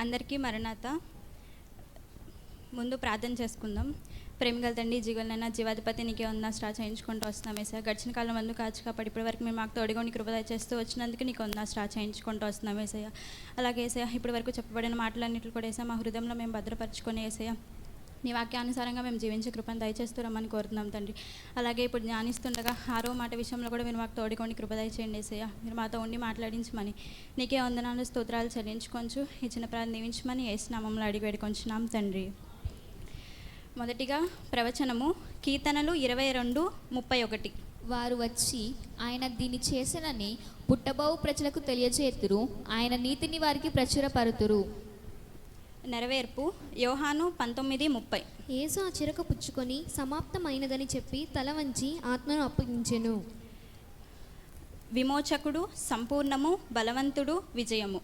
అందరికీ మరణాత. ముందు ప్రార్థన చేసుకుందాం. ప్రేమగల తండ్రి జీవులైనా జీవాధిపతి నీకే ఉన్న స్టా చేయించుకుంటూ వస్తున్నాం. వేసా గడిచిన కాలం మందు కాచు కాబట్టి ఇప్పటి వరకు మేము మాకు తోడుగా నీకు కృపద చేస్తూ వచ్చినందుకు నీకు ఉన్న స్టా చేయించుకుంటూ వస్తున్నాం. వేసయ్య అలాగే వేసయ్య ఇప్పటి వరకు చెప్పబడిన మాటలన్నింటిలో కూడా వేసా మా హృదయంలో మేము భద్రపరచుకొని వేసయ్య నీ వాక్యానుసారంగా మేము జీవించే కృపను దయచేస్తూ రమ్మని కోరుతున్నాం తండ్రి. అలాగే ఇప్పుడు ధ్యానిస్తుండగా ఆరో మాట విషయంలో కూడా మీరు మాకు తోడుకొని కృప దయచేయండి ఏసయ్య. మీరు మాతో ఉండి మాట్లాడించమని. నీకే వందనాలు స్తోత్రాలు చెల్లించుకొంచు. ఈ చిన్న దీవించమని ఏసునామంలో అడిగి వేడుకొంచున్నాం తండ్రి. మొదటిగా ప్రవచనము కీర్తనలు ఇరవై రెండు ముప్పై ఒకటి. వారు వచ్చి ఆయన దీన్ని చేసినని పుట్టబోవు ప్రజలకు తెలియజేతురు ఆయన నీతిని వారికి ప్రచురపరుతురు. నెరవేర్పు. యోహాను పంతొమ్మిది ముప్పై. యేసు ఆ చిరక పుచ్చుకొని సమాప్తమైనదని చెప్పి తల వంచి ఆత్మను అప్పగించెను. విమోచకుడు సంపూర్ణము బలవంతుడు విజయము.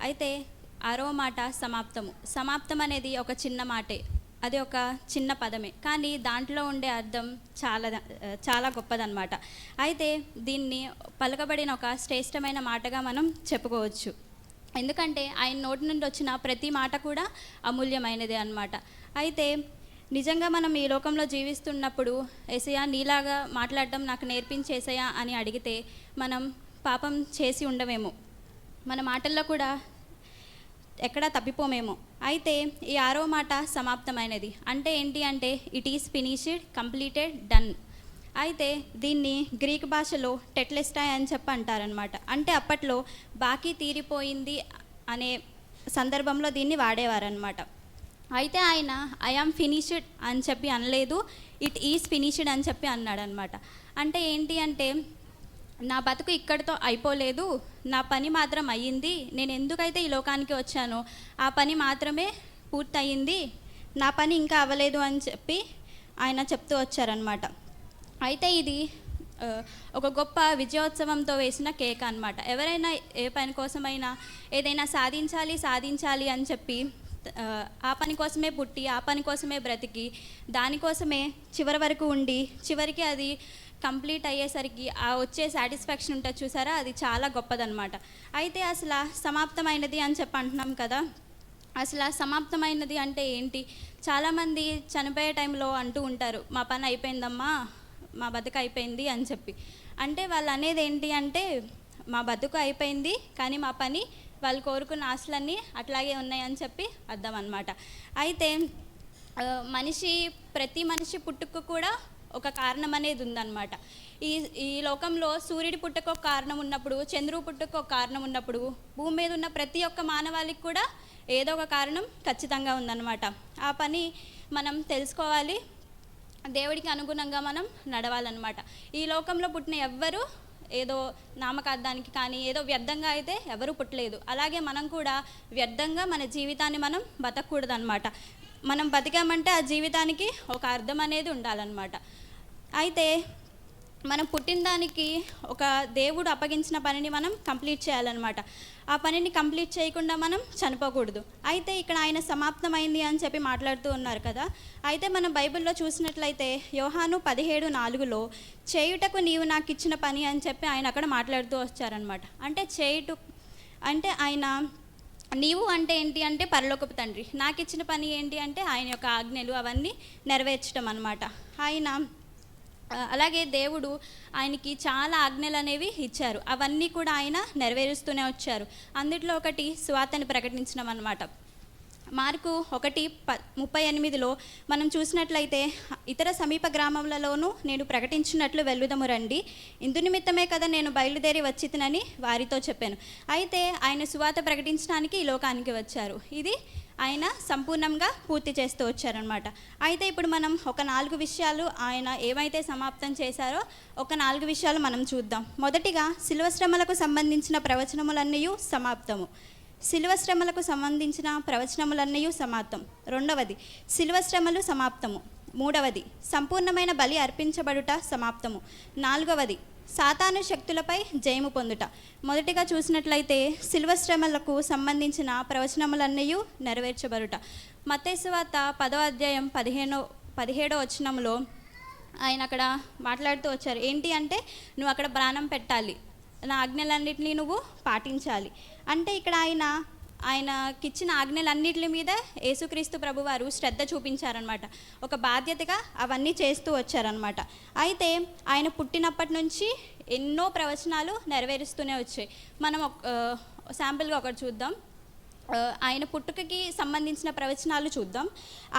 అయితే ఆరో మాట సమాప్తము. సమాప్తం అనేది ఒక చిన్న మాటే. అది ఒక చిన్న పదమే. కానీ దాంట్లో ఉండే అర్థం చాలా చాలా గొప్పదన్నమాట. అయితే దీన్ని పలకబడిన ఒక శ్రేష్టమైన మాటగా మనం చెప్పుకోవచ్చు. ఎందుకంటే ఆయన నోటి నుండి వచ్చిన ప్రతి మాట కూడా అమూల్యమైనదే అన్నమాట. అయితే నిజంగా మనం ఈ లోకంలో జీవిస్తున్నప్పుడు ఏసయ్యా నీలాగా మాట్లాడడం నాకు నేర్పించేసయా అని అడిగితే మనం పాపం చేసి ఉండమేమో మన మాటల్లో కూడా ఎక్కడా తప్పిపోమేమో. అయితే ఈ ఆరో మాట సమాప్తమైనది. అంటే ఏంటి అంటే it is finished completed done. అయితే దీన్ని గ్రీక్ భాషలో టెట్లెస్టాయ్ అని చెప్పి అంటారనమాట అంటే అప్పట్లో బాకీ తీరిపోయింది అనే సందర్భంలో దీన్ని వాడేవారనమాట అయితే ఆయన ఐఆమ్ ఫినిష్డ్ అని చెప్పి అనలేదు ఇట్ ఈజ్ ఫినిష్డ్ అని చెప్పి అన్నాడనమాట అంటే ఏంటి అంటే నా బతుకు ఇక్కడితో అయిపోలేదు నా పని మాత్రం అయ్యింది నేను ఎందుకైతే ఈ లోకానికి వచ్చానో ఆ పని మాత్రమే పూర్తయింది నా పని ఇంకా అవ్వలేదు అని చెప్పి ఆయన చెప్తూ వచ్చారనమాట అయితే ఇది ఒక గొప్ప విజయోత్సవంతో వేసిన కేక్ అనమాట ఎవరైనా ఏ పని కోసమైనా ఏదైనా సాధించాలి సాధించాలి అని చెప్పి ఆ, పని కోసమే పుట్టి ఆ పని కోసమే బ్రతికి దానికోసమే చివరి వరకు ఉండి చివరికి అది కంప్లీట్ అయ్యేసరికి ఆ వచ్చే సాటిస్ఫాక్షన్ ఉంటుంది చూసారా? అది చాలా గొప్పదనమాట అయితే అసలు సమాప్తమైనది అని చెప్పి అంటున్నాం కదా. అసలు సమాప్తమైనది అంటే ఏంటి? చాలామంది చనిపోయే టైంలో అంటూ ఉంటారు మా పని అయిపోయిందమ్మా మా బతుకు అయిపోయింది అని చెప్పి. అంటే వాళ్ళు అనేది ఏంటి అంటే మా బతుకు అయిపోయింది కానీ మా పని వాళ్ళు కోరుకున్న ఆశలన్నీ అట్లాగే ఉన్నాయని చెప్పి అర్థం అనమాట అయితే మనిషి ప్రతి మనిషి పుట్టుకు కూడా ఒక కారణం అనేది ఉందన్నమాట. ఈ ఈ లోకంలో సూర్యుడి పుట్టుకు ఒక కారణం ఉన్నప్పుడు చంద్రుడు పుట్టుకు ఒక కారణం ఉన్నప్పుడు భూమి మీద ఉన్న ప్రతి ఒక్క మానవాళికి కూడా ఏదో ఒక కారణం ఖచ్చితంగా ఉందన్నమాట. ఆ పని మనం తెలుసుకోవాలి దేవుడికి అనుగుణంగా మనం నడవాలన్నమాట. ఈ లోకంలో పుట్టిన ఎవ్వరూ ఏదో నామకార్థానికి కానీ ఏదో వ్యర్థంగా అయితే ఎవరు పుట్టలేదు. అలాగే మనం కూడా వ్యర్థంగా మన జీవితాన్ని మనం బతకూడదు అనమాట మనం బతికామంటే ఆ జీవితానికి ఒక అర్థం అనేది ఉండాలన్నమాట. అయితే మనం పుట్టిన దానికి ఒక దేవుడు అప్పగించిన పనిని మనం కంప్లీట్ చేయాలన్నమాట. ఆ పనిని కంప్లీట్ చేయకుండా మనం చనిపోకూడదు. అయితే ఇక్కడ ఆయన సమాప్తమైంది అని చెప్పి మాట్లాడుతూ ఉన్నారు కదా. అయితే మనం బైబిల్లో చూసినట్లయితే యోహాను పదిహేడు నాలుగులో చేయుటకు నీవు నాకు ఇచ్చిన పని అని చెప్పి ఆయన అక్కడ మాట్లాడుతూ వచ్చారనమాట అంటే చేయుట అంటే ఆయన నీవు అంటే ఏంటి అంటే పరలోకపు తండ్రి. నాకు ఇచ్చిన పని ఏంటి అంటే ఆయన యొక్క ఆజ్ఞలు అవన్నీ నెరవేర్చడం అనమాట ఆయన అలాగే దేవుడు ఆయనకి చాలా ఆజ్ఞలు అనేవి ఇచ్చారు. అవన్నీ కూడా ఆయన నెరవేరుస్తూనే వచ్చారు. అందుట్లో ఒకటి స్వాతని ప్రకటించడం అనమాట మార్కు ఒకటి ప ముప్పై ఎనిమిదిలో మనం చూసినట్లయితే ఇతర సమీప గ్రామములలోనూ నేను ప్రకటించినట్లు వెళ్ళుదము రండి. ఇందు నిమిత్తమే కదా నేను బయలుదేరి వచ్చితనని వారితో చెప్పాను. అయితే ఆయన సువాత ప్రకటించడానికి ఈ లోకానికి వచ్చారు. ఇది ఆయన సంపూర్ణంగా పూర్తి చేస్తూ వచ్చారనమాట అయితే ఇప్పుడు మనం ఒక నాలుగు విషయాలు ఆయన ఏమైతే సమాప్తం చేశారో ఒక నాలుగు విషయాలు మనం చూద్దాం. మొదటిగా శిల్వ శ్రమలకు సంబంధించిన ప్రవచనములన్నీ సమాప్తము. శిలువ శ్రమలకు సంబంధించిన ప్రవచనములన్నీ సమాప్తం. రెండవది శిలువ శ్రమలు సమాప్తము. మూడవది సంపూర్ణమైన బలి అర్పించబడుట సమాప్తము. నాలుగవది సాతాను శక్తులపై జయము పొందుట. మొదటిగా చూసినట్లయితే శిల్వ శ్రమలకు సంబంధించిన ప్రవచనములన్నీ నెరవేర్చబడుట. మత్తేసువార్త పదో అధ్యాయం పదిహేనో పదిహేడో వచనంలో ఆయన అక్కడ మాట్లాడుతూ వచ్చారు. ఏంటి అంటే నువ్వు అక్కడ ప్రాణం పెట్టాలి. నా ఆజ్ఞలన్నింటినీ నువ్వు పాటించాలి. అంటే ఇక్కడ ఆయన ఆయనకిచ్చిన ఆజ్ఞలన్నిటి మీద యేసుక్రీస్తు ప్రభువారు శ్రద్ధ చూపించారనమాట ఒక బాధ్యతగా అవన్నీ చేస్తూ వచ్చారనమాట అయితే ఆయన పుట్టినప్పటి నుంచి ఎన్నో ప్రవచనాలు నెరవేరుస్తూనే వచ్చాయి. మనం ఒక శాంపుల్గా ఒకటి చూద్దాం. ఆయన పుట్టుకకి సంబంధించిన ప్రవచనాలు చూద్దాం.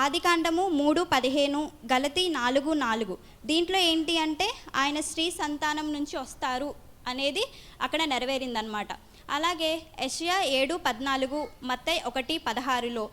ఆదికాండము మూడు పదిహేను గలతి నాలుగు నాలుగు. దీంట్లో ఏంటి అంటే ఆయన స్త్రీ సంతానం నుంచి వస్తారు అనేది అక్కడ నెరవేరిందనమాట అలాగే యషియా ఏడు పద్నాలుగు మత్తై ఒకటి పదహారులో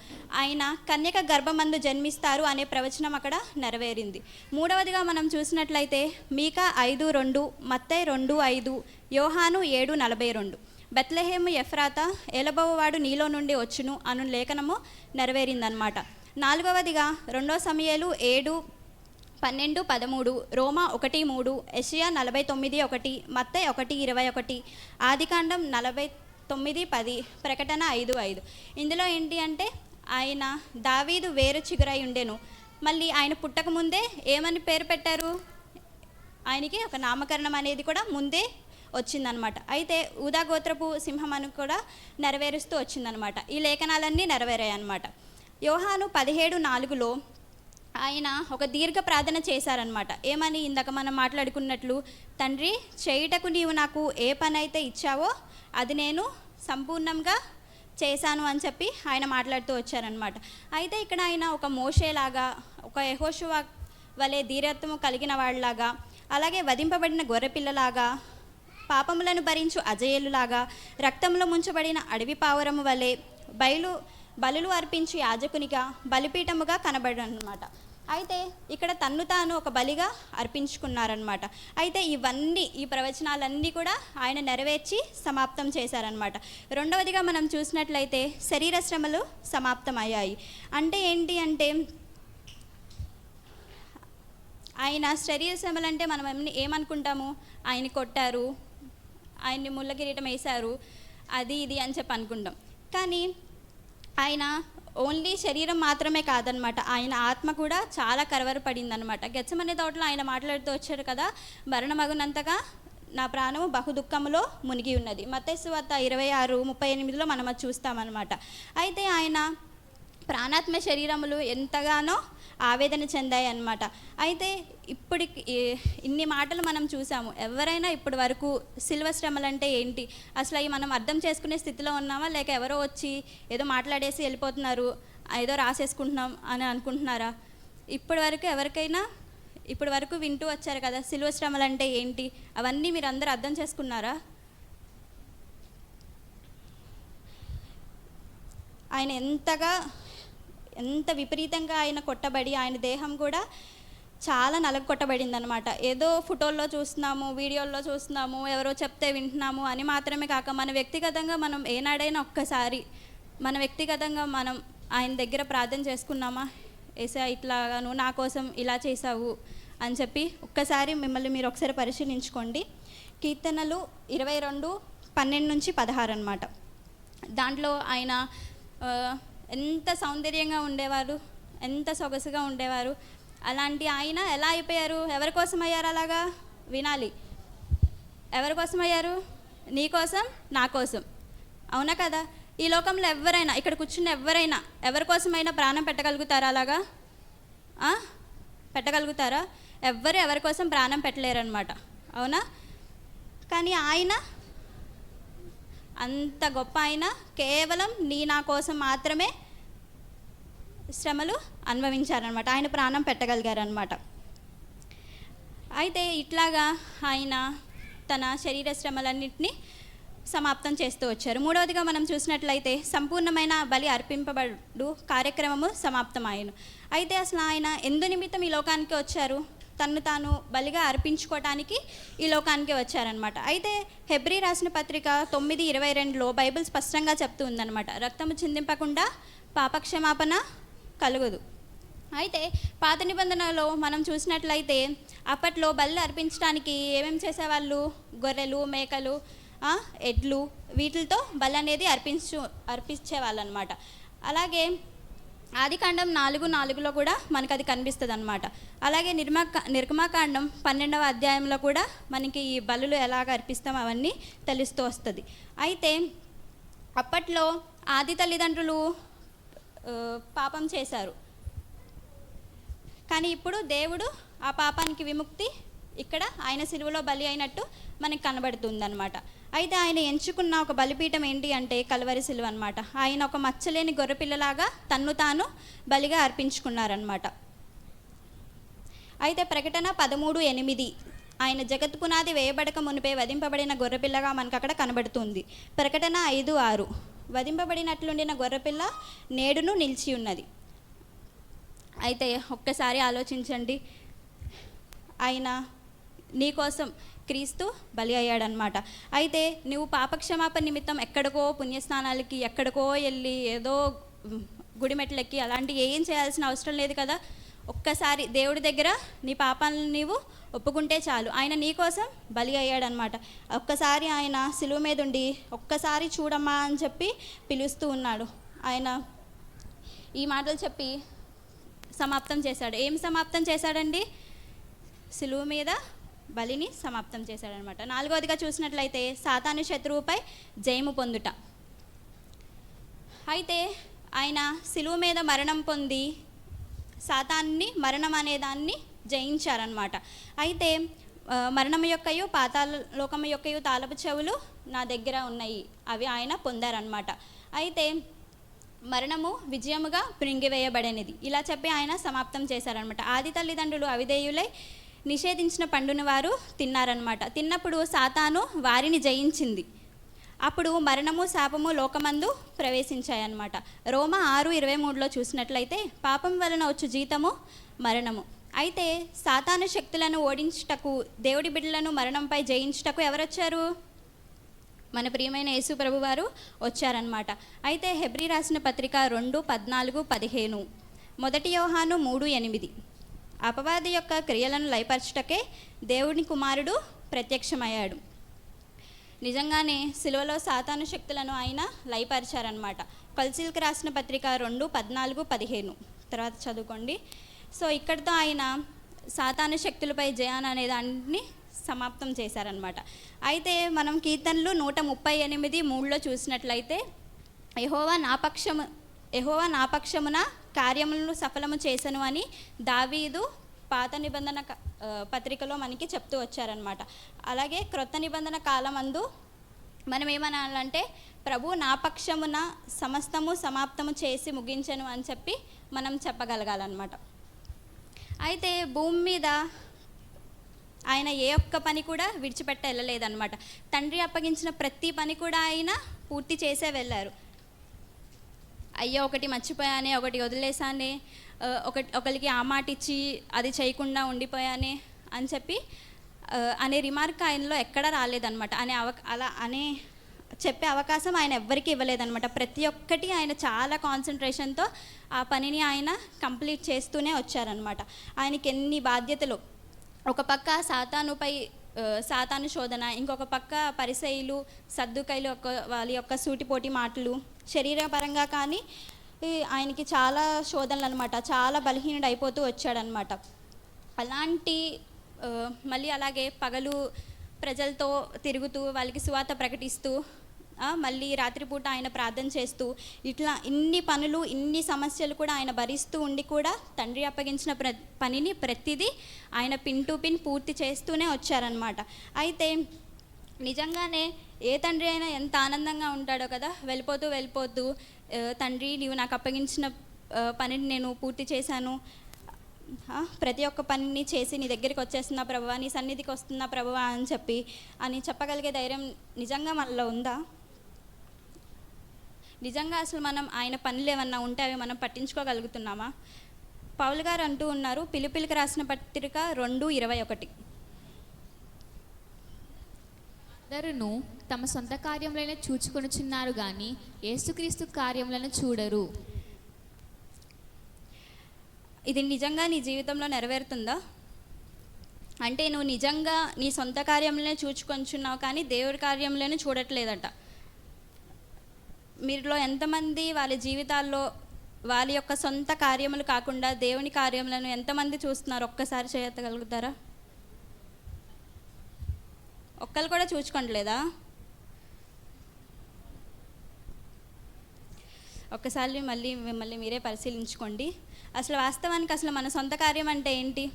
ఆయన కన్యక గర్భమందు జన్మిస్తారు అనే ప్రవచనం అక్కడ నెరవేరింది. మూడవదిగా మనం చూసినట్లయితే మీకా ఐదు రెండు మత్తై రెండు ఐదు యోహాను ఏడు నలభై రెండు. బెత్లెహేము ఎఫ్రాత ఏలబోవాడు నీలో నుండి వచ్చును అను లేఖనము నెరవేరిందనమాట నాలుగవదిగా రెండో సమయాలు ఏడు పన్నెండు పదమూడు రోమా ఒకటి మూడు ఎషియా నలభై తొమ్మిది ఒకటి మత్తై ఒకటి ఇరవై ఒకటి ఆదికాండం నలభై తొమ్మిది పది ప్రకటన ఐదు ఐదు. ఇందులో ఏంటి అంటే ఆయన దావీదు వేరు చిగురై ఉండెను. మళ్ళీ ఆయన పుట్టక ముందే ఏమని పేరు పెట్టారు? ఆయనకి ఒక నామకరణం అనేది కూడా ముందే వచ్చిందనమాట. అయితే ఊదాగోత్రపు సింహం అని కూడా నెరవేరుస్తూ వచ్చిందనమాట. ఈ లేఖనాలన్నీ నెరవేరాయి అనమాట యోహాను పదిహేడు నాలుగులో ఆయన ఒక దీర్ఘ ప్రార్థన చేశారనమాట ఏమని? ఇందాక మనం మాట్లాడుకున్నట్లు తండ్రి చేయుటకు నీవు నాకు ఏ పని అయితే ఇచ్చావో అది నేను సంపూర్ణంగా చేశాను అని చెప్పి ఆయన మాట్లాడుతూ వచ్చారనమాట అయితే ఇక్కడ ఆయన ఒక మోషేలాగా ఒక యహోషువ వలె ధీరత్వము కలిగిన వాళ్ళలాగా అలాగే వధింపబడిన గొర్రెపిల్లలాగా పాపములను భరించు అజయేలులాగా రక్తంలో ముంచబడిన అడవి పావురము వలె బయలు బలులు అర్పించి యాజకునిగా బలిపీఠముగా కనబడనమాట. అయితే ఇక్కడ తన్ను తాను ఒక బలిగా అర్పించుకున్నారనమాట. అయితే ఇవన్నీ ఈ ప్రవచనాలన్నీ కూడా ఆయన నెరవేర్చి సమాప్తం చేశారనమాట. రెండవదిగా మనం చూసినట్లయితే శరీర శ్రమలు సమాప్తం అయ్యాయి అంటే ఏంటి అంటే ఆయన శరీర శ్రమలు అంటే మనం ఏమనుకుంటాము? ఆయన కొట్టారు ఆయన్ని ముళ్ళ కిరీటం వేశారు అది ఇది అని చెప్పి అనుకుంటాం. కానీ ఆయన ఓన్లీ శరీరం మాత్రమే కాదనమాట ఆయన ఆత్మ కూడా చాలా కరవరపడింది అనమాట గెచ్చమనే తోటలో ఆయన మాట్లాడుతూ వచ్చారు కదా మరణమగునంతగా నా ప్రాణము బహు దుఃఖములో మునిగి ఉన్నది. మత్తేసు ఇరవై ఆరు ముప్పై ఎనిమిదిలో మనం అది చూస్తామన్నమాట. అయితే ఆయన ప్రాణాత్మ శరీరములు ఎంతగానో ఆవేదన చెందాయి అన్నమాట అయితే ఇప్పుడు ఇన్ని మాటలు మనం చూసాము. ఎవరైనా ఇప్పటి వరకు సిల్వ శ్రమలు అంటే ఏంటి? అసలు అవి మనం అర్థం చేసుకునే స్థితిలో ఉన్నామా? లేక ఎవరో వచ్చి ఏదో మాట్లాడేసి వెళ్ళిపోతున్నారు ఏదో రాసేసుకుంటున్నాం అని అనుకుంటున్నారా? ఇప్పటి వరకు ఎవరికైనా ఇప్పటి వరకు వింటూ వచ్చారు కదా సిల్వ శ్రమలు అంటే ఏంటి? అవన్నీ మీరు అందరూ అర్థం చేసుకున్నారా? ఆయన ఎంతగా ఎంత విపరీతంగా ఆయన కొట్టబడి ఆయన దేహం కూడా చాలా నలగొట్టబడింది అనమాట ఏదో ఫోటోల్లో చూస్తున్నాము వీడియోల్లో చూస్తున్నాము ఎవరో చెప్తే వింటున్నాము అని మాత్రమే కాక మన వ్యక్తిగతంగా మనం ఏనాడైనా ఒక్కసారి మన వ్యక్తిగతంగా మనం ఆయన దగ్గర ప్రార్థన చేసుకున్నామా? ఏసా ఇట్లాగాను నువ్వు నా కోసం ఇలా చేసావు అని చెప్పి ఒక్కసారి మిమ్మల్ని మీరు ఒకసారి పరిశీలించుకోండి. కీర్తనలు ఇరవై రెండు పన్నెండు నుంచి పదహారు అనమాట దాంట్లో ఆయన ఎంత సౌందర్యంగా ఉండేవారు ఎంత సొగసుగా ఉండేవారు. అలాంటి ఆయన ఎలా అయిపోయారు? ఎవరి కోసం అయ్యారు అలాగా? వినాలి. ఎవరి కోసం అయ్యారు నీ కోసం నా కోసం. అవునా కదా? ఈ లోకంలో ఎవరైనా ఇక్కడ కూర్చున్న ఎవరైనా ఎవరి కోసమైనా ప్రాణం పెట్టగలుగుతారా అలాగా? పెట్టగలుగుతారా? ఎవ్వరు ఎవరి కోసం ప్రాణం పెట్టలేరన్నమాట. అవునా? కానీ ఆయన అంత గొప్ప ఆయన. కేవలం నీ నా కోసం మాత్రమే శ్రమలు అనుభవించారనమాట ఆయన ప్రాణం పెట్టగలిగారనమాట అయితే ఇట్లాగా ఆయన తన శరీర శ్రమలన్నింటినీ సమాప్తం చేస్తూ వచ్చారు. మూడవదిగా మనం చూసినట్లయితే సంపూర్ణమైన బలి అర్పింపబడు కార్యక్రమము సమాప్తమాయను. అయితే అసలు ఆయన ఎందు నిమిత్తం ఈ లోకానికి వచ్చారు? తన్ను తాను బలిగా అర్పించుకోవటానికి ఈ లోకానికి వచ్చారనమాట అయితే హెబ్రి రాసిన పత్రిక తొమ్మిది ఇరవై రెండులో బైబిల్ స్పష్టంగా చెప్తూ ఉందన్నమాట రక్తము చిందింపకుండా పాపక్షమాపణ కలుగదు. అయితే పాత నిబంధనలో మనం చూసినట్లయితే అప్పట్లో బళ్ళు అర్పించడానికి ఏమేమి చేసేవాళ్ళు? గొర్రెలు మేకలు ఎడ్లు వీటితో బలి అనేది అర్పించు అర్పించేవాళ్ళు అనమాట అలాగే ఆదికాండం నాలుగు నాలుగులో కూడా మనకు అది కనిపిస్తుంది అనమాట అలాగే నిర్మా నిర్గమాకాండం పన్నెండవ అధ్యాయంలో కూడా మనకి ఈ బలులు ఎలాగ అర్పిస్తాం అవన్నీ తెలుస్తూ వస్తుంది. అయితే అప్పట్లో ఆది తల్లిదండ్రులు పాపం చేశారు. కానీ ఇప్పుడు దేవుడు ఆ పాపానికి విముక్తి ఇక్కడ ఆయన సిలువలో బలి అయినట్టు మనకి కనబడుతుంది అనమాట అయితే ఆయన ఎంచుకున్న ఒక బలిపీఠం ఏంటి అంటే కలవరి శిలువ అనమాట ఆయన ఒక మచ్చలేని గొర్రెపిల్లలాగా తన్ను తాను బలిగా అర్పించుకున్నారనమాట అయితే ప్రకటన పదమూడు ఎనిమిది. ఆయన జగత్ పునాది వేయబడక మునిపే వధింపబడిన గొర్రెపిల్లగా మనకు అక్కడ కనబడుతుంది. ప్రకటన ఐదు ఆరు. వధింపబడినట్లుండిన గొర్రెపిల్ల నేడును నిలిచి ఉన్నది. అయితే ఒక్కసారి ఆలోచించండి. ఆయన నీకోసం క్రీస్తు బలి అయ్యాడనమాట అయితే నువ్వు పాపక్షమాపణ నిమిత్తం ఎక్కడికో పుణ్యస్నానాలకి ఎక్కడికో వెళ్ళి ఏదో గుడిమెట్లకి గుడి అలాంటి ఏం చేయాల్సిన అవసరం లేదు కదా. ఒక్కసారి దేవుడి దగ్గర నీ పాపాలను నీవు ఒప్పుకుంటే చాలు. ఆయన నీకోసం బలి అయ్యాడనమాట ఒక్కసారి ఆయన సిలువ మీద ఉండి ఒక్కసారి చూడమ్మా అని చెప్పి పిలుస్తూ ఉన్నాడు. ఆయన ఈ మాటలు చెప్పి సమాప్తం చేశాడు. ఏం సమాప్తం చేశాడండి? సులువు మీద బలిని సమాప్తం చేశాడనమాట. నాలుగవదిగా చూసినట్లయితే సాతాను శత్రువుపై జయము పొందుట. అయితే ఆయన శిలువు మీద మరణం పొంది సాతాన్ని మరణం అనే దాన్ని జయించారనమాట. అయితే మరణం యొక్కయు పాతాల లోకము యొక్కయు తాళపు చెవులు నా దగ్గర ఉన్నాయి. అవి ఆయన పొందారనమాట. అయితే మరణము విజయముగా పృంగివేయబడనిది ఇలా చెప్పి ఆయన సమాప్తం చేశారనమాట. ఆది తల్లిదండ్రులు అవిధేయులై నిషేధించిన పండుని వారు తిన్నారనమాట తిన్నప్పుడు సాతాను వారిని జయించింది. అప్పుడు మరణము శాపము లోకమందు ప్రవేశించాయన్నమాట. రోమ ఆరు ఇరవై మూడులో చూసినట్లయితే పాపం వలన వచ్చు జీతము మరణము. అయితే సాతాను శక్తులను ఓడించుటకు దేవుడి బిడ్డలను మరణంపై జయించుటకు ఎవరొచ్చారు? మన ప్రియమైన యేసు ప్రభు వారు వచ్చారనమాట అయితే హెబ్రి రాసిన పత్రిక రెండు పద్నాలుగు పదిహేను. మొదటి యోహాను మూడు ఎనిమిది. అపవాది యొక్క క్రియలను లయపరచుటకే దేవుని కుమారుడు ప్రత్యక్షమయ్యాడు. నిజంగానే సిలువలో సాతాను శక్తులను ఆయన లయపరిచారనమాట కొల్సిల్కి రాసిన పత్రిక రెండు పద్నాలుగు పదిహేను. తర్వాత చదువుకోండి. సో ఇక్కడితో ఆయన సాతాను శక్తులపై జయాన్ అనే దాన్ని సమాప్తం చేశారనమాట అయితే మనం కీర్తనలు నూట ముప్పై ఎనిమిది మూడులో చూసినట్లయితే యహోవా నాపక్షము యహోవా నాపక్షమున కార్యములను సఫలము చేశాను అని దావీదు పాత నిబంధన క- పత్రికలో మనకి చెప్తూ వచ్చారనమాట అలాగే క్రొత్త నిబంధన కాలమందు మనం ఏమనాలంటే ప్రభు నా పక్షమున సమస్తము సమాప్తము చేసి ముగించను అని చెప్పి మనం చెప్పగలగాలన్నమాట. అయితే భూమి మీద ఆయన ఏ ఒక్క పని కూడా విడిచిపెట్ట వెళ్ళలేదన్నమాట తండ్రి అప్పగించిన ప్రతి పని కూడా ఆయన పూర్తి చేసే వెళ్ళారు. అయ్యో ఒకటి మర్చిపోయానే ఒకటి వదిలేసానే ఒక ఒకరికి ఆ మాట ఇచ్చి అది చేయకుండా ఉండిపోయానే అని చెప్పి అనే రిమార్క్ ఆయనలో ఎక్కడా రాలేదన్నమాట. అనే అవ అలా అనే చెప్పే అవకాశం ఆయన ఎవ్వరికీ ఇవ్వలేదన్నమాట. ప్రతి ఒక్కటి ఆయన చాలా కాన్సన్ట్రేషన్తో ఆ పనిని ఆయన కంప్లీట్ చేస్తూనే వచ్చారనమాట ఆయనకి ఎన్ని బాధ్యతలు. ఒక పక్క సాతానుపై సాతాను శోధన ఇంకొక పక్క పరిసయులు సర్దుకైలు ఒక వాళ్ళ యొక్క సూటిపోటి మాటలు. శరీరపరంగా కానీ ఆయనకి చాలా శోధనలు అనమాట చాలా బలహీనుడు అయిపోతూ వచ్చాడనమాట అలాంటి మళ్ళీ అలాగే పగలు ప్రజలతో తిరుగుతూ వాళ్ళకి సువాత ప్రకటిస్తూ మళ్ళీ రాత్రిపూట ఆయన ప్రార్థన చేస్తూ ఇట్లా ఇన్ని పనులు ఇన్ని సమస్యలు కూడా ఆయన భరిస్తూ ఉండి కూడా తండ్రి అప్పగించిన ప్ర పనిని ప్రతిదీ ఆయన పిన్ టు పిన్ పూర్తి చేస్తూనే వచ్చారనమాట అయితే నిజంగానే ఏ తండ్రి అయినా ఎంత ఆనందంగా ఉంటాడో కదా వెళ్ళిపోతూ వెళ్ళిపోతూ తండ్రి నీవు నాకు అప్పగించిన పనిని నేను పూర్తి చేశాను. ప్రతి ఒక్క పనిని చేసి నీ దగ్గరికి వచ్చేస్తున్నా ప్రభువా నీ సన్నిధికి వస్తున్నా ప్రభువా అని చెప్పి అని చెప్పగలిగే ధైర్యం నిజంగా మనలో ఉందా? నిజంగా అసలు మనం ఆయన పనులు ఏమన్నా ఉంటే అవి మనం పట్టించుకోగలుగుతున్నామా? పౌల్ గారు అంటూ ఉన్నారు పిలుపిలికి రాసిన పత్రిక రెండు ఇరవై ఒకటి. అందరును తమ సొంత కార్యములను చూచుకొనుచున్నారు గాని యేసుక్రీస్తు కార్యములను చూడరు. ఇది నిజంగా నీ జీవితంలో నెరవేరుతుందా? అంటే నువ్వు నిజంగా నీ సొంత కార్యంలోనే చూచుకొంచున్నావు కానీ దేవుడి కార్యంలోనే చూడట్లేదట. మీరులో ఎంతమంది వాళ్ళ జీవితాల్లో వాళ్ళ యొక్క సొంత కార్యములు కాకుండా దేవుని కార్యములను ఎంతమంది చూస్తున్నారు? ఒక్కసారి చేయగలుగుతారా? ఒక్కరు కూడా చూచుకోవట్లేదా ఒక్కసారి మళ్ళీ మిమ్మల్ని మీరే పరిశీలించుకోండి. అసలు వాస్తవానికి అసలు మన సొంత కార్యం అంటే ఏంటి?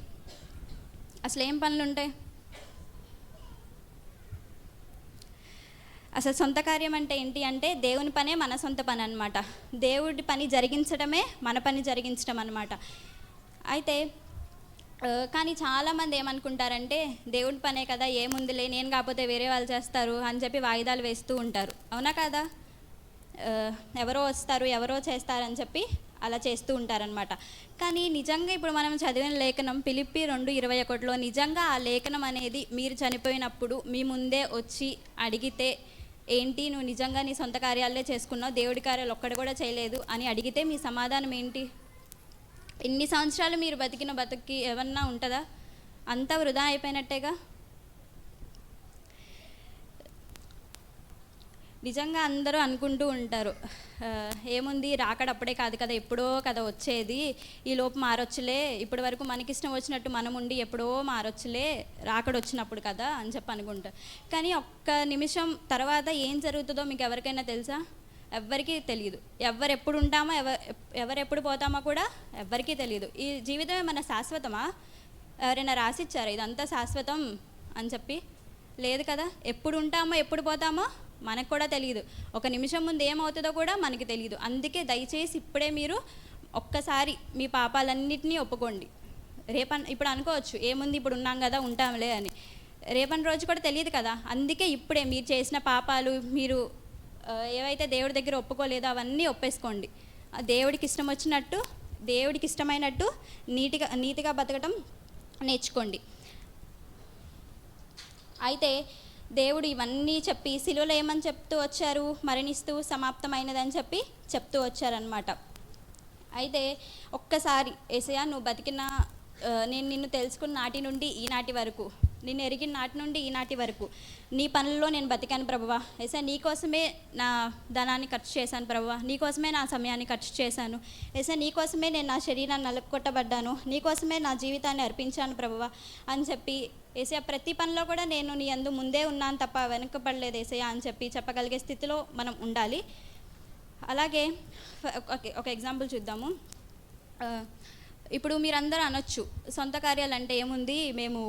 అసలు ఏం పనులు ఉంటాయి అసలు సొంత కార్యం అంటే ఏంటి అంటే దేవుని పనే మన సొంత పని అనమాట దేవుడి పని జరిగించడమే మన పని జరిగించడం అనమాట అయితే కానీ చాలామంది ఏమనుకుంటారంటే దేవుడి పనే కదా ఏముందిలే నేను కాకపోతే వేరే వాళ్ళు చేస్తారు అని చెప్పి వాయిదాలు వేస్తూ ఉంటారు. అవునా కదా? ఎవరో వస్తారు ఎవరో చేస్తారని చెప్పి అలా చేస్తూ ఉంటారనమాట కానీ నిజంగా ఇప్పుడు మనం చదివిన లేఖనం పిలిపి రెండు ఇరవై ఒకటిలో నిజంగా ఆ లేఖనం అనేది మీరు చనిపోయినప్పుడు మీ ముందే వచ్చి అడిగితే ఏంటి? నువ్వు నిజంగా నీ సొంత కార్యాలే చేసుకున్నావు? దేవుడి కార్యాలు ఒక్కడ కూడా చేయలేదు అని అడిగితే మీ సమాధానం ఏంటి? ఇన్ని సంవత్సరాలు మీరు బతికిన బతుకి ఏమన్నా ఉంటుందా? అంతా వృధా అయిపోయినట్టేగా? నిజంగా అందరూ అనుకుంటూ ఉంటారు. ఏముంది? రాకడప్పుడే కాదు కదా ఎప్పుడో కదా వచ్చేది. ఈ లోపు మారొచ్చులే. ఇప్పటి వరకు మనకిష్టం వచ్చినట్టు మనం ఉండి ఎప్పుడో మారొచ్చులే రాకడొచ్చినప్పుడు కదా అని చెప్పి అనుకుంటా. కానీ ఒక్క నిమిషం తర్వాత ఏం జరుగుతుందో మీకు ఎవరికైనా తెలుసా? ఎవ్వరికీ తెలియదు ఎవరెప్పుడు ఉంటామో ఎవ ఎవరెప్పుడు పోతామో కూడా ఎవ్వరికీ తెలియదు ఈ జీవితమే మన శాశ్వతమా? ఎవరైనా రాసిచ్చారా? ఇదంతా శాశ్వతం అని చెప్పి? లేదు కదా? ఎప్పుడు ఉంటామో ఎప్పుడు పోతామో మనకు కూడా తెలియదు ఒక నిమిషం ముందు ఏమవుతుందో కూడా మనకి తెలియదు అందుకే దయచేసి ఇప్పుడే మీరు ఒక్కసారి మీ పాపాలన్నింటినీ ఒప్పుకోండి. రేపన్ ఇప్పుడు అనుకోవచ్చు ఏముంది ఇప్పుడు ఉన్నాం కదా ఉంటాంలే అని. రేపటి రోజు కూడా తెలియదు కదా. అందుకే ఇప్పుడే మీరు చేసిన పాపాలు మీరు ఏవైతే దేవుడి దగ్గర ఒప్పుకోలేదో అవన్నీ ఒప్పేసుకోండి. ఆ దేవుడికి ఇష్టం వచ్చినట్టు దేవుడికి ఇష్టమైనట్టు నీటిగా నీతిగా బతకటం నేర్చుకోండి. అయితే దేవుడు ఇవన్నీ చెప్పి శిలువలో ఏమని చెప్తూ వచ్చారు? మరణిస్తూ సమాప్తమైనదని చెప్పి చెప్తూ వచ్చారనమాట అయితే ఒక్కసారి ఏసయా నువ్వు బతికిన నేను నిన్ను తెలుసుకున్న నాటి నుండి ఈనాటి వరకు నిన్ను ఎరిగిన నాటి నుండి ఈనాటి వరకు నీ పనుల్లో నేను బతికాను ప్రభువా. ఏసా నీకోసమే నా ధనాన్ని ఖర్చు చేశాను ప్రభువా. నీకోసమే నా సమయాన్ని ఖర్చు చేశాను. ఏసా నీకోసమే నేను నా శరీరాన్ని నలుపుకొట్టబడ్డాను. నీకోసమే నా జీవితాన్ని అర్పించాను ప్రభువా అని చెప్పి ఏసయ ప్రతి పనిలో కూడా నేను నీ అందు ముందే ఉన్నాను తప్ప వెనకబడలేదు ఏసయ అని చెప్పి చెప్పగలిగే స్థితిలో మనం ఉండాలి. అలాగే ఒక ఒక ఎగ్జాంపుల్ చూద్దాము. ఇప్పుడు మీరందరూ అనొచ్చు సొంత కార్యాలు అంటే ఏముంది మేము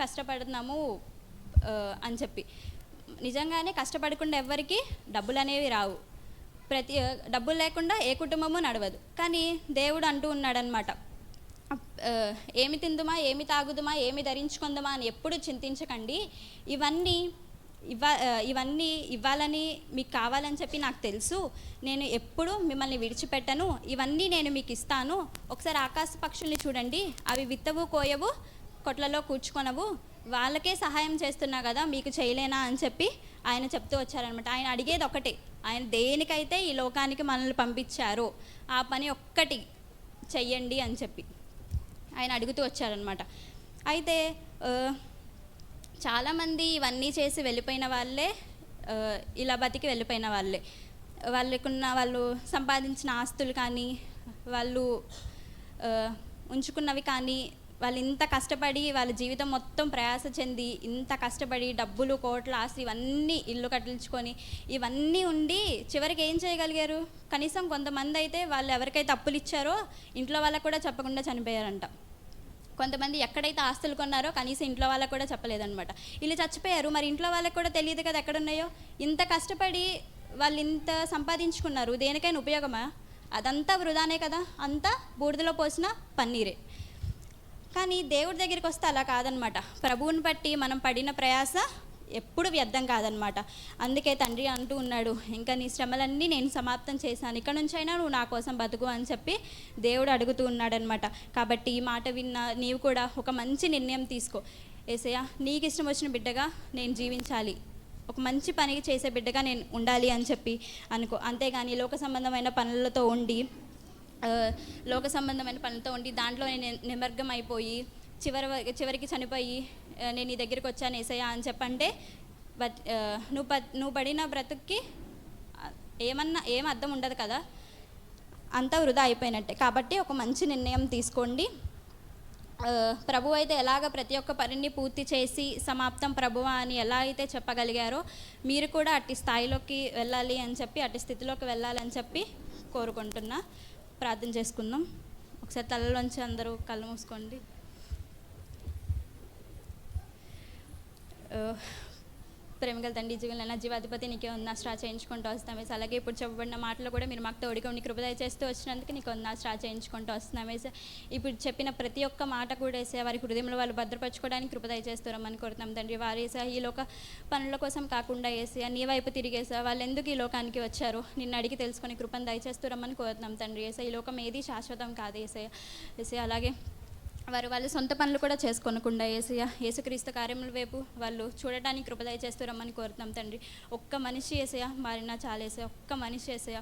కష్టపడుతున్నాము అని చెప్పి. నిజంగానే కష్టపడకుండా ఎవ్వరికీ డబ్బులు అనేవి రావు. ప్రతి డబ్బులు లేకుండా ఏ కుటుంబము నడవదు. కానీ దేవుడు అంటూ ఉన్నాడనమాట ఏమి తిందుమా ఏమి తాగుదుమా ఏమి ధరించుకుందామా అని ఎప్పుడు చింతించకండి. ఇవన్నీ ఇవ్వ ఇవన్నీ ఇవ్వాలని మీకు కావాలని చెప్పి నాకు తెలుసు. నేను ఎప్పుడు మిమ్మల్ని విడిచిపెట్టను. ఇవన్నీ నేను మీకు ఇస్తాను. ఒకసారి ఆకాశ పక్షుల్ని చూడండి. అవి విత్తవు కోయవు కొట్లలో కూర్చుకొనవు. వాళ్ళకే సహాయం చేస్తున్నా కదా మీకు చేయలేనా అని చెప్పి ఆయన చెప్తూ వచ్చారనమాట ఆయన అడిగేది ఒకటే. ఆయన దేనికైతే ఈ లోకానికి మనల్ని పంపించారో ఆ పని ఒక్కటి చెయ్యండి అని చెప్పి. ఆయన అడుగుతూ వచ్చారనమాట అయితే చాలామంది ఇవన్నీ చేసి వెళ్ళిపోయిన వాళ్ళే ఇలా బతికి వెళ్ళిపోయిన వాళ్ళే. వాళ్ళకున్న వాళ్ళు సంపాదించిన ఆస్తులు కానీ వాళ్ళు ఉంచుకున్నవి కానీ వాళ్ళు ఇంత కష్టపడి వాళ్ళ జీవితం మొత్తం ప్రయాస చెంది ఇంత కష్టపడి డబ్బులు కోట్ల ఆస్తి ఇవన్నీ ఇల్లు కట్టించుకొని ఇవన్నీ ఉండి చివరికి ఏం చేయగలిగారు? కనీసం కొంతమంది అయితే వాళ్ళు ఎవరికైతే అప్పులు ఇచ్చారో ఇంట్లో వాళ్ళకు కూడా చెప్పకుండా చనిపోయారంట. కొంతమంది ఎక్కడైతే ఆస్తులు కొన్నారో కనీసం ఇంట్లో వాళ్ళకు కూడా చెప్పలేదనమాట వీళ్ళు చచ్చిపోయారు మరి ఇంట్లో వాళ్ళకి కూడా తెలియదు కదా ఎక్కడున్నాయో? ఇంత కష్టపడి వాళ్ళు ఇంత సంపాదించుకున్నారు దేనికైనా ఉపయోగమా? అదంతా వృధానే కదా? అంతా బూడిదలో పోసిన పన్నీరే. కానీ దేవుడి దగ్గరికి వస్తే అలా కాదనమాట ప్రభువుని బట్టి మనం పడిన ప్రయాస ఎప్పుడు వ్యర్థం కాదనమాట. అందుకే తండ్రి అంటూ ఉన్నాడు ఇంకా నీ శ్రమలన్నీ నేను సమాప్తం చేశాను. ఇక్కడ నుంచైనా నువ్వు నా కోసం బతుకు అని చెప్పి దేవుడు అడుగుతూ ఉన్నాడనమాట. కాబట్టి ఈ మాట విన్న నీవు కూడా ఒక మంచి నిర్ణయం తీసుకో. ఏసయ్య నీకు ఇష్టం వచ్చిన బిడ్డగా నేను జీవించాలి. ఒక మంచి పని చేసే బిడ్డగా నేను ఉండాలి అని చెప్పి అనుకో. అంతేగాని లోక సంబంధమైన పనులతో ఉండి లోక సంబంధమైన పనులతో ఉండి దాంట్లో నేను నిమగ్నం అయిపోయి చివరి చివరికి చనిపోయి నేను నీ దగ్గరికి వచ్చాను ఏసయ్యా అని చెప్పంటే బట్ నువ్వు ప నువ్వు పడిన బ్రతుక్కి ఏమన్నా ఏం అర్థం ఉండదు కదా? అంతా వృధా అయిపోయినట్టే. కాబట్టి ఒక మంచి నిర్ణయం తీసుకోండి. ప్రభు అయితే ఎలాగ ప్రతి ఒక్క పనిని పూర్తి చేసి సమాప్తం ప్రభువ అని ఎలా అయితే చెప్పగలిగారో మీరు కూడా అట్టి స్థాయిలోకి వెళ్ళాలి అని చెప్పి అట్టి స్థితిలోకి వెళ్ళాలని చెప్పి కోరుకుంటున్నా. ప్రార్థన చేసుకుందాం. ఒకసారి తలలోంచి అందరూ కళ్ళు మూసుకోండి ఆ, ప్రేమగల తండ్రి జీవులైన జీవాధిపతి నీకే ఉన్న స్ట్రా చేయించుకుంటూ వస్తాం వేసి అలాగే ఇప్పుడు చెప్పబడిన మాటలు కూడా మీరు మాకు తోడుగా ఉండి కృపదయ చేస్తూ వచ్చినందుకు నీకు ఉన్న స్ట్రా చేయించుకుంటూ వస్తున్నాం వేసి ఇప్పుడు చెప్పిన ప్రతి ఒక్క మాట కూడా వేసే వారి హృదయంలో వాళ్ళు భద్రపరచుకోవడానికి కృపదయ చేస్తున్నామని కోరుతున్నాం తండ్రి. వారు వేసా ఈ లోక పనుల కోసం కాకుండా వేసి నీ వైపు తిరిగేసా వాళ్ళు ఎందుకు ఈ లోకానికి వచ్చారు? నిన్ను అడిగి తెలుసుకొని కృపను దయచేస్తున్నామని కోరుతున్నాం తండ్రి. వేసా ఈ లోకం ఏది శాశ్వతం కాదు వేసే వేసే అలాగే వారు వాళ్ళ సొంత పనులు కూడా చేసుకోనకుండా ఏసయ యేసుక్రీస్తు కార్యముల వైపు వాళ్ళు చూడటానికి కృపదయ చేస్తూ రమ్మని కోరుతున్నాం తండ్రి. ఒక్క మనిషి ఏసయ్య మారినా చాలేసే ఒక్క మనిషి ఏసయ్య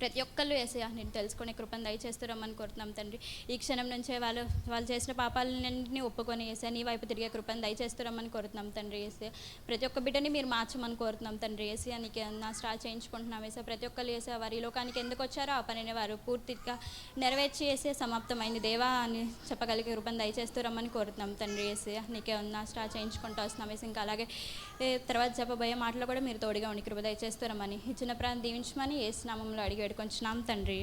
ప్రతి ఒక్కళ్ళు ఏసయ్యా నేను తెలుసుకునే కృపను దయచేస్తూ రమ్మని కోరుతున్నాం తండ్రి. ఈ క్షణం నుంచే వాళ్ళు వాళ్ళు చేసిన పాపాలన్నింటినీ ఒప్పుకొని వేసే నీ వైపు తిరిగే కృపను దయచేస్తూ రమ్మని కోరుతున్నాం తండ్రి వేసే ప్రతి ఒక్క బిడ్డని మీరు మార్చమని కోరుతున్నాం తండ్రి వేసి నీకు నా స్టా చేయించుకుంటున్నాం వేసా ప్రతి ఒక్కళ్ళు వేసే వారి ఈ లోకానికి ఎందుకు వచ్చారో ఆ పనిని వారు పూర్తిగా నెరవేర్చి వేసే సమాప్తమైంది. దేవా అని చెప్పగలిగే కృపను దయచేస్తూ రమ్మని కోరుతున్నాం తండ్రి వేసే నీకే ఉన్న స్టా చేయించుకుంటూ వస్తున్నాం వేసి ఇంకా అలాగే తర్వాత చెప్పబోయే మాటలు కూడా మీరు తోడుగా ఉండి కృప దయచేస్తూ రమ్మని. ఇచ్చిన ప్రాణం దీవించమని ఏ స్నామంలో అడిగాడు. వేడుకొంచున్నాం తండ్రి.